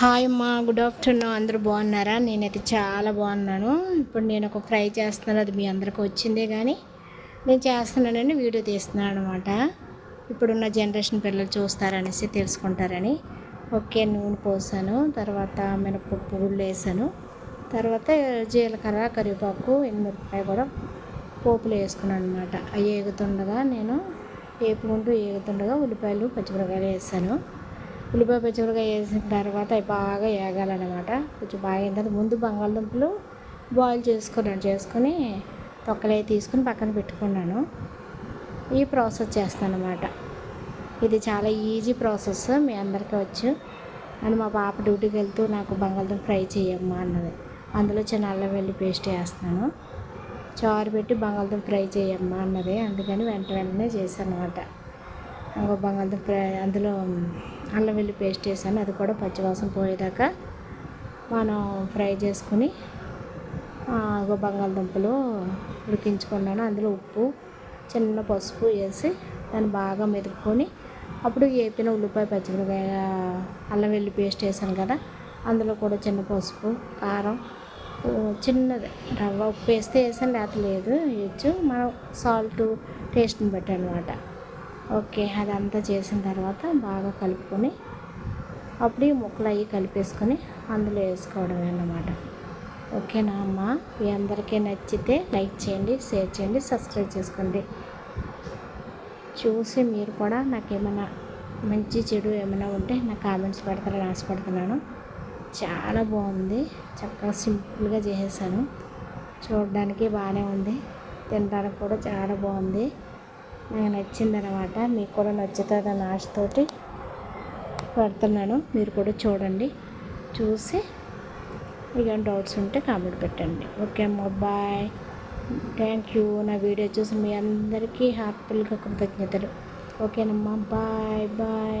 Hi అమ్మా good afternoon అందరూ బాగున్నారా? నేనైతే చాలా బాగున్నాను. ఇప్పుడు నేను ఒక ఫ్రై చేస్తున్నాను. అది మీ అందరికి వచ్చిందే కానీ నేను చేస్తున్నానని వీడియో తీస్తున్నాను అనమాట ఇప్పుడున్న జనరేషన్ పిల్లలు చూస్తారనేసి తెలుసుకుంటారని. ఓకే నూనె పోసాను. తర్వాత మినపప్పు గుళ్ళు వేసాను తర్వాత జీలకర్ర కరివేపాకు ఎనిమిరపకాయ కూడా పోపులు వేసుకున్నాను అనమాట అవి ఏగుతుండగా నేను వేపుకుంటూ ఏగుతుండగా ఉల్లిపాయలు పచ్చిమిరపకాయలు వేసాను. ఉల్లిపాయ పచ్చిమిరకాయ వేసిన తర్వాత అవి బాగా వేగాలన్నమాట కొంచెం బాగా అయిన తర్వాత ముందు బంగాళదుంపలు బాయిల్ చేసుకున్నాను చేసుకొని తొక్కలే తీసుకుని పక్కన పెట్టుకున్నాను. ఈ ప్రాసెస్ చేస్తాను అనమాట ఇది చాలా ఈజీ ప్రాసెస్ మీ అందరికీ వచ్చు. అని మా పాప డ్యూటీకి వెళ్తూ నాకు బంగాళదుంప ఫ్రై చేయమ్మా అన్నది. అందులో చిన్న అల్లం వెల్లి పేస్ట్ వేస్తున్నాను చారు పెట్టి బంగాళదుంప ఫ్రై చేయమ్మా అన్నది. అందుకని వెంట వెంటనే చేశాను అనమాట ఇంకో బంగాళదుంప ఫ్రై అందులో అల్లం వెల్లి పేస్ట్ వేసాను అది కూడా పచ్చివాసన పోయేదాకా మనం ఫ్రై చేసుకుని బంగాళదుంపలు ఉడికించుకున్నాను. అందులో ఉప్పు చిన్న పసుపు వేసి దాన్ని బాగా మెదుపుకొని అప్పుడు వేపిన ఉల్లిపాయ పచ్చిమిరకాయ అల్లం వెల్లి పేస్ట్ వేసాను కదా అందులో కూడా చిన్న పసుపు కారం చిన్నది రవ్వ ఉప్పు వేస్తే వేసాను. లేకపోతే లేదు వేయచ్చు మనం సాల్ట్ టేస్ట్ని బట్టి అనమాట ఓకే అదంతా చేసిన తర్వాత బాగా కలుపుకొని అప్పుడు ఈ ముక్కలు అవి కలిపేసుకొని అందులో వేసుకోవడమే అన్నమాట. ఓకేనా అమ్మ? మీ అందరికీ నచ్చితే లైక్ చేయండి షేర్ చేయండి సబ్స్క్రైబ్ చేసుకోండి. చూసి మీరు కూడా నాకు ఏమైనా మంచి చెడు ఏమైనా ఉంటే నా కామెంట్స్ పెడతారని ఆశపడుతున్నాను చాలా బాగుంది. చక్కగా సింపుల్గా చేసేసాను. చూడడానికి బాగానే ఉంది. తినడానికి కూడా చాలా బాగుంది. నాకు నచ్చింది అనమాట మీకు కూడా నచ్చుతుందని ఆశతోటి పెడుతున్నాను. మీరు కూడా చూడండి. చూసి ఇక డౌట్స్ ఉంటే కామెంట్ పెట్టండి. ఓకే అమ్మ బాయ్. థ్యాంక్ యూ నా వీడియో చూసి మీ అందరికీ హ్యాపీగా కృతజ్ఞతలు. ఓకేనమ్మా బాయ్ బాయ్.